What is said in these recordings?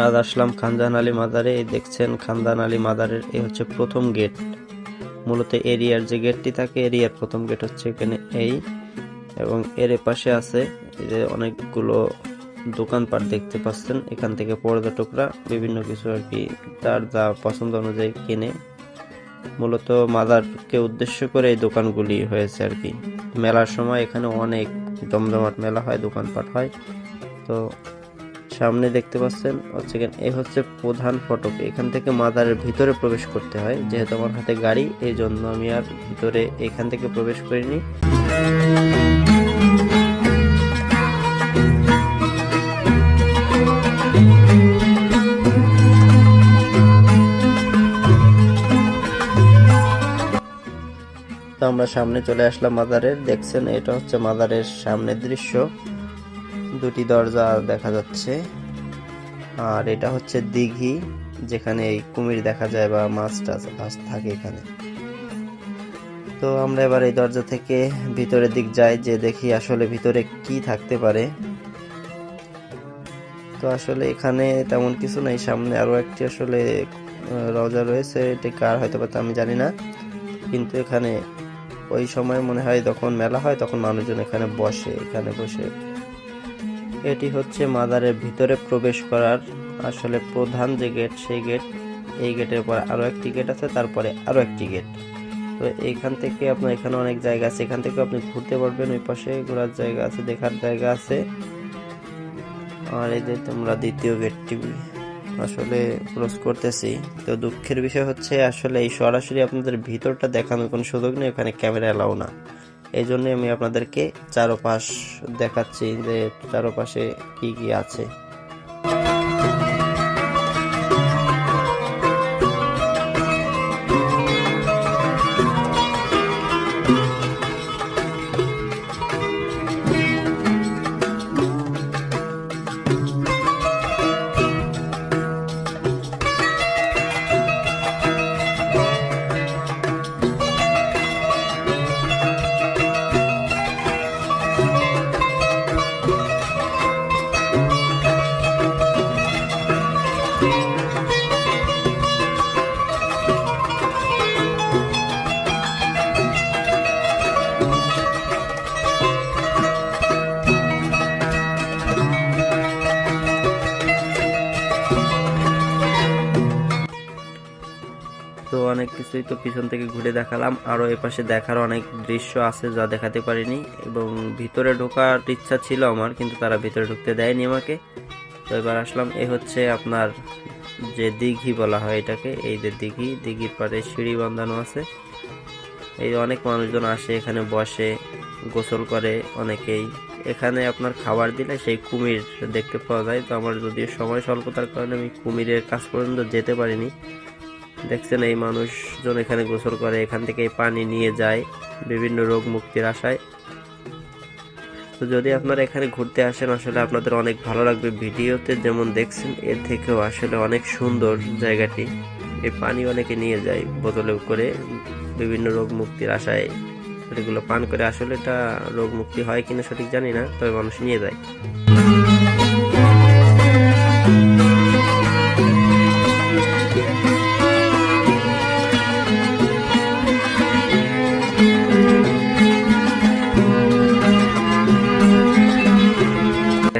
আজ আসলাম খানজাহান আলী মাজারে এই দেখছেন খানজাহান আলী মাজারের এই হচ্ছে প্রথম গেট মূলত এরিয়ার যে গেটটি থাকে, এরিয়ার প্রথম গেট হচ্ছে এখানে এই। এবং এর পাশে আছে যে অনেকগুলো দোকানপাট দেখতে পাচ্ছেন। এখান থেকে পর্যটকরা বিভিন্ন কিছু আর কি তার যা পছন্দ অনুযায়ী কিনে। মূলত মাদারকে উদ্দেশ্য করে এই দোকানগুলি হয়েছে আর কি। মেলার সময় এখানে অনেক জমজমাট মেলা হয়, দোকানপাট হয়। তো সামনে দেখতে পাচ্ছেন, হচ্ছে এই হচ্ছে প্রধান ফটক। এখান থেকে মাদারের ভিতরে প্রবেশ করতে হয়, যেহেতু আমার হাতে গাড়ি, এই জন্য আমি আর ভিতরে এখান থেকে প্রবেশ করিনি। তো আমরা সামনে চলে আসলাম মাদারের। দেখছেন, এটা হচ্ছে মাদারের সামনের দৃশ্য। দুটি দরজা দেখা যাচ্ছে। আর এটা হচ্ছে দিঘি, যেখানে এই কুমির দেখা যায় বা মাছ টাছ থাকে এখানে। তো আমরা এবার এই দরজা থেকে ভিতরের দিক যাই, যে দেখি আসলে ভিতরে কি থাকতে পারে। তো আসলে এখানে তেমন কিছু নাই, সামনে আরও একটি আসলে রজা রয়েছে। এটি কার হয়তো বা আমি জানি না। কিন্তু এখানে ওই সময় মনে হয় যখন মেলা হয়, তখন মানুষজন এখানে বসে এখানে বসে এটি হচ্ছে মাদারের ভিতরে প্রবেশ করার আসলে প্রধান যে গেট সেই গেট এই গেটের পর আরও একটি গেট আছে, তারপরে আরও একটি গেট তো এইখান থেকে আপনার এখানে অনেক জায়গা আছে, এখান থেকে আপনি ঘুরতে পারবেন, ওই পাশে ঘোরার জায়গা আছে, দেখার জায়গা আছে। আর এই যে তোমরা দ্বিতীয় গেটটি আসলে ক্রস করতেছি। তো দুঃখের বিষয় হচ্ছে, আসলে এই সরাসরি আপনাদের ভিতরটা দেখানোর কোনো সুযোগ নেই, ওখানে ক্যামেরা এলাও না। এই জন্য আমি আপনাদেরকে চারোপাশ দেখাচ্ছি যে চারোপাশে কি কি আছে। অনেক কিছুই তো পিছন থেকে ঘুরে দেখালাম। আরও এপাশে দেখার অনেক দৃশ্য আছে যা দেখাতে পারিনি এবং ভিতরে ঢোকার ইচ্ছা ছিল আমার, কিন্তু তারা ভিতরে ঢুকতে দেয়নি আমাকে। তো এবার আসলাম, এ হচ্ছে আপনার যে দিঘি বলা হয় এটাকে, এই যে দিঘি। দিঘির পাড়ে সিঁড়ি বাঁধানো আছে। এই অনেক মানুষজন আসে, এখানে বসে, গোসল করে অনেকেই। এখানে আপনার খাবার দিলে সেই কুমির দেখতে পাওয়া যায়। তো আমার যদিও সময় স্বল্পতার কারণে আমি কুমিরের কাজ পর্যন্ত যেতে পারিনি। দেখছেন এই মানুষজন এখানে গোসল করে, এখান থেকে পানি নিয়ে যায় বিভিন্ন রোগ মুক্তির আশায়। তো যদি আপনারা এখানে ঘুরতে আসেন, আসলে আপনাদের অনেক ভালো লাগবে ভিডিওতে। যেমন দেখছেন, এর থেকেও আসলে অনেক সুন্দর জায়গাটি। এই পানি অনেকে নিয়ে যায় বোতলে করে বিভিন্ন রোগ মুক্তির আশায়। এগুলো পান করে আসলে এটা রোগ মুক্তি হয় কিনা সঠিক জানি না, তবে মানুষ নিয়ে যায়।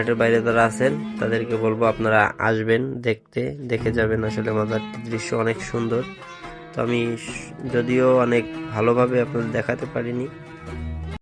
নেটের বাইরে যারা আছেন, তাদেরকে বলব আপনারা আসবেন দেখতে, দেখে যাবেন আসলে মাজারটির দৃশ্য অনেক সুন্দর। তো আমি যদিও অনেক ভালোভাবে আপনাদের দেখাতে পারিনি